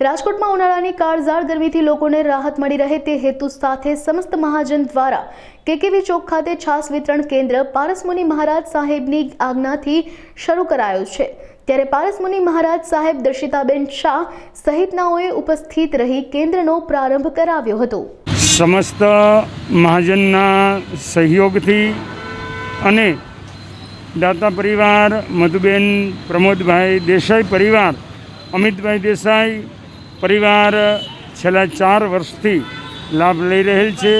રાજકોટમાં ઉનાળાની કાળઝાળ ગરમીથી લોકોને રાહત મળી રહે તે હેતુ સાથે સમસ્ત મહાજન દ્વારા કેકેવી ચોક ખાતે છાસ વિતરણ કેન્દ્ર પારસમુનિ મહારાજ સાહેબની આજ્ઞાથી શરૂ કરાયું છે. ત્યારે પારસમુનિ મહારાજ સાહેબ દર્શિતાબેન શાહ સહિતનાઓએ ઉપસ્થિત રહી કેન્દ્રનો પ્રારંભ કરાવ્યો હતો. સમસ્ત મહાજનના સહયોગથી અને દાતા પરિવાર, મધુબેન, પ્રમોદભાઈ દેસાઈ પરિવાર, અમિતભાઈ દેસાઈ પરિવાર છેલ્લા ચાર વર્ષથી લાભ લઈ રહેલ છે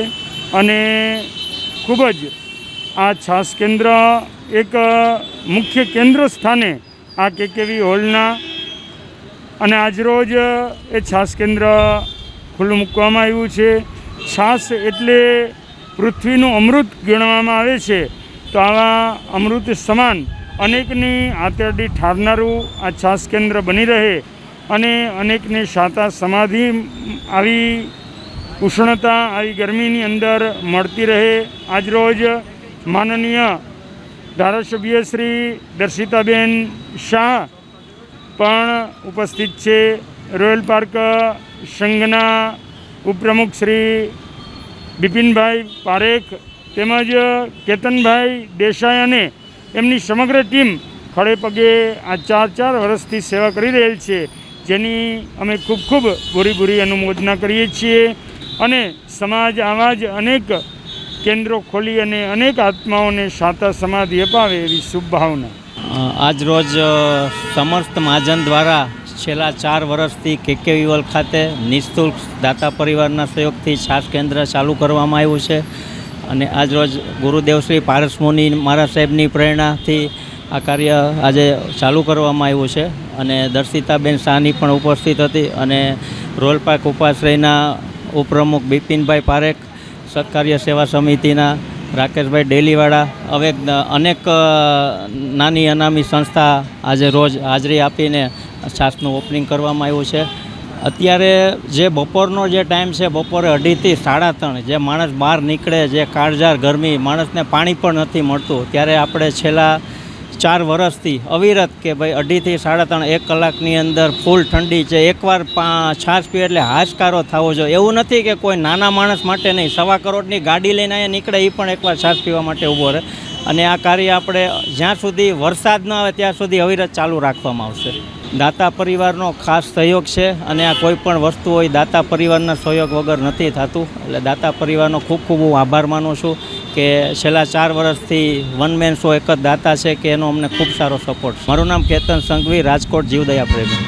અને ખૂબ જ આ છાસ કેન્દ્ર એક મુખ્ય કેન્દ્ર સ્થાને આ કેકેવી હોલના અને આજરોજ એ છાસ કેન્દ્ર ખુલ્લું મૂકવામાં આવ્યું છે. છાસ એટલે પૃથ્વીનું અમૃત ગણવામાં આવે છે. તો આવા અમૃત સમાન અનેકની આંતરડી ઠારનારું આ છાસ કેન્દ્ર બની રહે અને અનેકને શાતા સમાધિ આવી ઉષ્ણતા આવી ગરમીની અંદર મળતી રહે. આજરોજ માનનીય ધારાસભ્ય શ્રી દર્શિતાબેન શાહ પણ ઉપસ્થિત છે. રોયલ પાર્ક સંઘના ઉપપ્રમુખ શ્રી બિપિનભાઈ પારેખ તેમજ કેતનભાઈ દેસાઈ અને એમની સમગ્ર ટીમ ખડે પગે આ ચાર ચાર વર્ષથી સેવા કરી રહેલ છે. જેની અમે ખૂબ ખૂબ ભૂરી ભૂરી અનુમોદના કરીએ છીએ અને સમાજ આવા જ અનેક કેન્દ્રો ખોલી અને અનેક આત્માઓને સાતા સમાધિ અપાવે એવી શુભભાવના. આજ રોજ સમસ્ત મહાજન દ્વારા છેલ્લા ચાર વર્ષથી કે વિવલ ખાતે નિઃશુલ્ક દાતા પરિવારના સહયોગથી છાસ કેન્દ્ર ચાલુ કરવામાં આવ્યું છે અને આજ રોજ ગુરુદેવ શ્રી પારસમુનિ મહારાજ સાહેબની પ્રેરણાથી આ કાર્ય આજે ચાલુ કરવામાં આવ્યું છે. અને દર્શિતાબેન શાહની પણ ઉપસ્થિત હતી અને રોલપાક ઉપાશ્રયના ઉપપ્રમુખ બિપિનભાઈ પારેખ, સત્કાર્ય સેવા સમિતિના રાકેશભાઈ ડેલીવાળા, હવે અનેક નાની અનામી સંસ્થા આજે રોજ હાજરી આપીને છાસનું ઓપનિંગ કરવામાં આવ્યું છે. અત્યારે જે બપોરનો જે ટાઈમ છે, બપોરે અઢીથી સાડા ત્રણ, જે માણસ બહાર નીકળે, જે કાળઝાર ગરમી, માણસને પાણી પણ નથી મળતું. ત્યારે આપણે છેલ્લા ચાર વર્ષથી અવિરત કે ભાઈ અઢીથી સાડા ત્રણ એક કલાકની અંદર ફૂલ ઠંડી છે. એકવાર પા છાશ પીએ એટલે હાશકારો થવો જોઈએ. એવું નથી કે કોઈ નાના માણસ માટે નહીં. સવા કરોડની ગાડી લઈને અહીંયા નીકળે એ પણ એકવાર છાશ પીવા માટે ઊભો રહે. અને આ કાર્ય આપણે જ્યાં સુધી વરસાદ ન આવે ત્યાં સુધી અવિરત ચાલુ રાખવામાં આવશે. દાતા પરિવારનો ખાસ સહયોગ છે અને આ કોઈ પણ વસ્તુ હોય, દાતા પરિવારના સહયોગ વગર નથી થતું. એટલે દાતા પરિવારનો ખૂબ ખૂબ હું આભાર માનું છું. કે છેલ્લા ચાર વર્ષથી વન મેન શો એક જ દાતા છે કે એનો અમને ખૂબ સારો સપોર્ટ મારું નામ કેતન સંઘવી, રાજકોટ જીવદયા પ્રેમી.